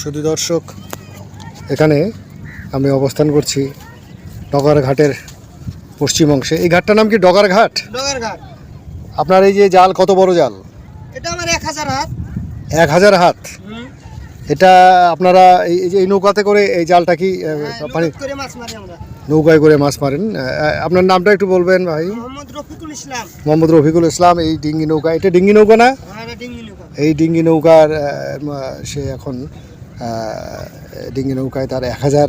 শুধু দর্শক এখানে আমি অবস্থান করছি ডগার ঘাটের পশ্চিম অংশে। এই ঘাটটার নাম কি ডগার ঘাট? ডগার ঘাট। আপনার এই যে জাল কত বড় জাল? এটা আমার এক হাজার হাত। এক হাজার হাত? এটা আপনারা এই যে এই নৌকাতে করে এই জালটা কি হ্যাঁ, পানি নৌকায় করে মাছ মারেন। আপনার নামটা একটু বলবেন ভাই? মোহাম্মদ রফিকুল ইসলাম। এই ডিঙ্গি নৌকা। এটা ডিঙ্গি নৌকা না? হ্যাঁ এই ডিঙ্গি নৌকার সে এখন ডিঙ্গি নৌকায় তার এক হাজার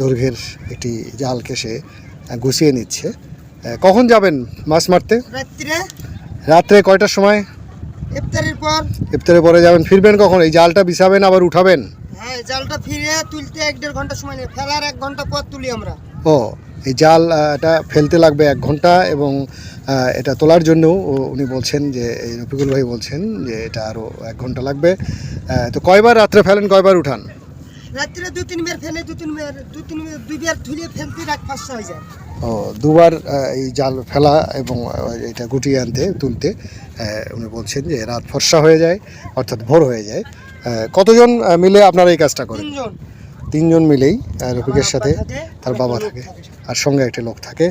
দৈর্ঘ্যের একটি জালকে সে গুছিয়ে নিচ্ছে। কখন যাবেন মাছ মারতে? রাত্রে। কয়টার সময়? ইফতারের পর। ইফতারে পরে যাবেন। ফিরবেন কখন? এই জালটা বিছাবেন আবার উঠাবেন? হ্যাঁ জালটা ফিরে তুলতে এক দেড় ঘণ্টা সময় নেই ফেলার এক ঘণ্টা পর তুলি আমরা। ও এই জাল এটা ফেলতে লাগবে এক ঘণ্টা এবং এটা তোলার জন্যও উনি বলছেন যে এই রফিকুল ভাই বলছেন যে এটা আরও এক ঘণ্টা লাগবে। তো কয়বার রাত্রে ফেলেন কয়বার উঠান? রাত্রিরে দু তিনবার ফেলে দু তিনবার দু দুইবার তুলে ফেলতে রাত পাঁচশো হয়ে যায়। ও দুবার এই জাল ফেলা এবং এটা গুটিয়ে আনতে তুলতে উনি বলছেন যে রাত ফর্সা হয়ে যায় অর্থাৎ ভোর হয়ে যায়। কতজন মিলে আপনারা এই কাজটা করেন? তিনজন। মিলেই রফিকের সাথে তার বাবা থাকে। আর সঙ্গে একটা লোক থাকে।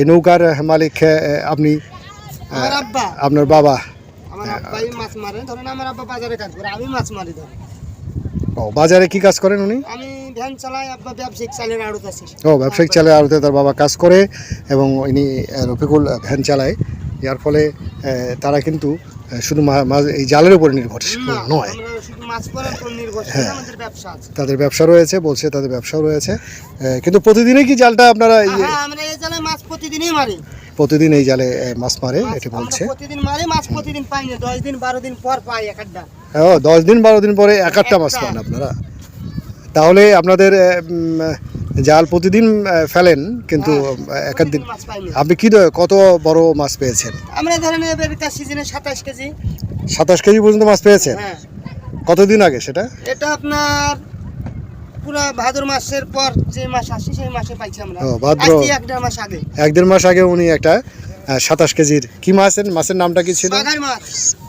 এই নৌকার মালিক আপনি আপনার বাবা? মাছ মারে ধরেন আমার আব্বা বাজারে কাজ করে আমি মাছ মারি ধরেন। ও বাজারে কি কাজ করেন উনি? আমি ভ্যান চালাই আব্বা ব্যবসায়িক চালের আড়ত আছে। ও ব্যবসায়িক চালে আড়তে তার বাবা কাজ করে এবং ইনি রফিকুল ভ্যান চালায়। যার ফলে তারা কিন্তু শুধু এই জালের উপর নির্ভরশীল নয়। হ্যাঁ। তাদের ব্যবসা রয়েছে বলছে তাদের ব্যবসাও রয়েছে। কিন্তু প্রতিদিনই কি জালটা আপনারা হ্যাঁ প্রতিদিন এই জালে মাছ মারে এটি বলছে। ও দশ দিন বারো দিন পরে এক একটা মাছ। পান আপনারা। তাহলে আপনাদের জাল প্রতিদিন ফেলেন কিন্তু একদিন এক দিন আপনি কি কত বড় মাছ পেয়েছেন? আমরা ধরেন এবার সিজনে সাতাশ কেজি। সাতাশ কেজি পর্যন্ত মাছ পেয়েছেন? হ্যাঁ। কতদিন আগে সেটা? এটা আপনার পুরা ভাদ্র মাসের পর যে মাস আসে সেই মাসে পাইছি আমরা। ও, ভাদ্র। আজ এক দেড় মাস আগে। এক দেড় মাস আগে উনি একটা সাতাশ কেজির কি মাছের মাছের নামটা কি ছিল?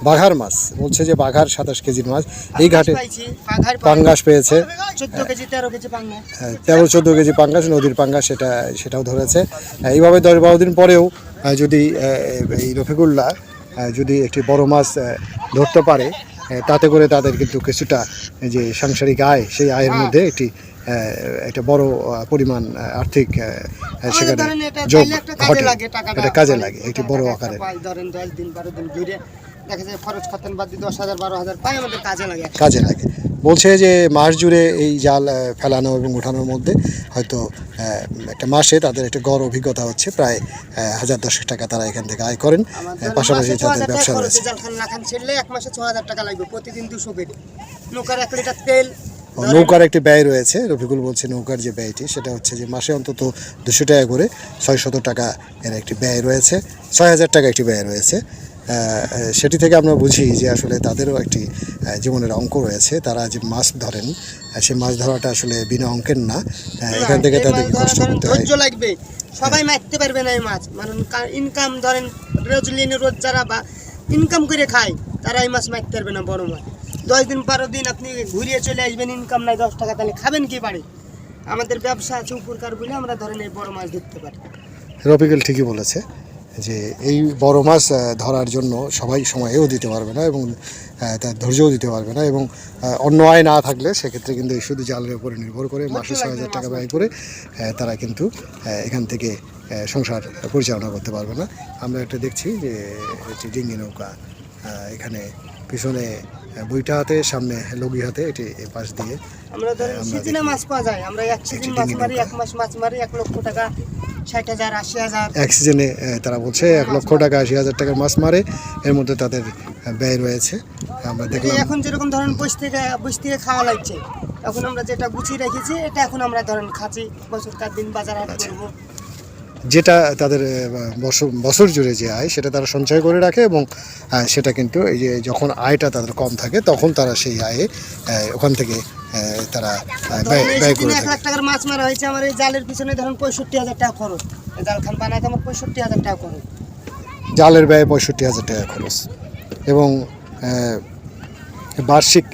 বাঘার মাছ। বলছে যে বাঘার সাতাশ কেজির মাছ। এই ঘাটে পাঙ্গাস পেয়েছে। তেরো হ্যাঁ, তেরো চোদ্দ কেজি পাঙ্গাস নদীর পাঙ্গাস সেটা সেটাও ধরেছে। হ্যাঁ, এইভাবে দশ বারো দিন পরেও যদি এই রফিকুল্লাহ যদি একটি বড় মাছ ধরতে পারে তাতে করে তাদের কিন্তু কিছুটা যে সাংসারিক আয় সেই আয়ের হ্যাঁ। মধ্যে একটি একটা বড় পরিমাণ আর্থিক সেখানে যোগ কাজে ঘটে এটা কাজে লাগে একটি বড় পাই, ধরেন দশ দিন বারো দিন ঘুরে দেখা যায় খরচ খাতেন বাদ দিয়ে দশ হাজার বারো হাজার পাই আমাদের কাজে লাগে। কাজে লাগে। বলছে যে মাস জুড়ে এই জাল ফেলানো এবং ওঠানোর মধ্যে হয়তো একটা মাসে তাদের একটা গড় অভিজ্ঞতা হচ্ছে প্রায় হাজার দশেক টাকা তারা এখান থেকে আয় করেন। পাশাপাশি তাদের ব্যবসা রয়েছে ছেড়লে এক মাসে ছ হাজার টাকা লাগবে প্রতিদিন দুশো নৌকার এক লিটার তেল নৌকার একটি ব্যয় রয়েছে রফিকুল বলছে নৌকার যে ব্যয়টি সেটা হচ্ছে যে মাসে অন্তত দুশো টাকা করে ছয় শত টাকা এর একটি ব্যয় রয়েছে ছয় হাজার টাকা একটি ব্যয় রয়েছে। সেটি থেকে আমরা বুঝি যে আসলে তাদেরও একটি জীবনের অঙ্ক রয়েছে তারা যে মাছ ধরেন সেই মাছ ধরাটা আসলে বিনা অঙ্কের না এখান থেকে এই তাদেরকে কষ্ট করতে হয়। লাগবে সবাই মারতে পারবে না এই মাছ মানে ইনকাম ধরেন রোজ লিনে রোজ যারা বা ইনকাম করে খায় তারা এই মাছ মারতে পারবে না বড় মাছ। দশ দিন বারো দিন আপনি ঘুরিয়ে চলে আসবেন ইনকাম নাই দশ টাকা তাহলে খাবেন কি বাড়ি? আমাদের ব্যবসা আছে উপকার বলে আমরা ধরেন এই বড় মাছ ধরতে পারি। রফিকুল ঠিকই বলেছে যে এই বড় মাছ ধরার জন্য সবাই সময়েও দিতে পারবে না এবং তার ধৈর্যও দিতে পারবে না এবং অন্য আয় না থাকলে সেক্ষেত্রে কিন্তু এই শুধু জালের উপরে নির্ভর করে মাসে ছয় হাজার টাকা ব্যয় করে তারা কিন্তু এখান থেকে সংসার পরিচালনা করতে পারবে না। আমরা একটা দেখছি যে একটি ডিঙ্গি নৌকা এখানে পিছনে বইটা হাতে সামনে লগি হাতে এটি পাশ দিয়ে আমরা ধরেন সিজনে মাছ পাওয়া যায়। আমরা এক সিজন মাছ মারি এক মাস মাছ মারি এক লক্ষ টাকা ষাট হাজার আশি হাজার। এক সিজনে তারা বলছে এক লক্ষ টাকা আশি হাজার টাকার মাছ মারে। এর মধ্যে তাদের ব্যয় রয়েছে। আমরা দেখলাম এখন যেরকম ধরেন বস থেকে বস থেকে খাওয়া লাগছে। এখন আমরা যেটা গুছিয়ে রেখেছি এটা এখন আমরা ধরেন খাচ্ছি বছর কার দিন বাজার হাট। করব। যেটা তাদের বছর বছর জুড়ে যে আয় সেটা তারা সঞ্চয় করে রাখে এবং সেটা কিন্তু এই যে যখন আয়টা তাদের কম থাকে তখন তারা সেই আয়ে ওখান থেকে তারা ব্যয় করে এক লাখ টাকার মাছ মারা হয়েছে আমার এই জালের পিছনে ধরুন পঁয়ষট্টি হাজার টাকা খরচ। এই জাল খান বানাইতে আমার পঁয়ষট্টি হাজার টাকা খরচ। জালের ব্যয় পঁয়ষট্টি হাজার টাকা খরচ। এবং বার্ষিক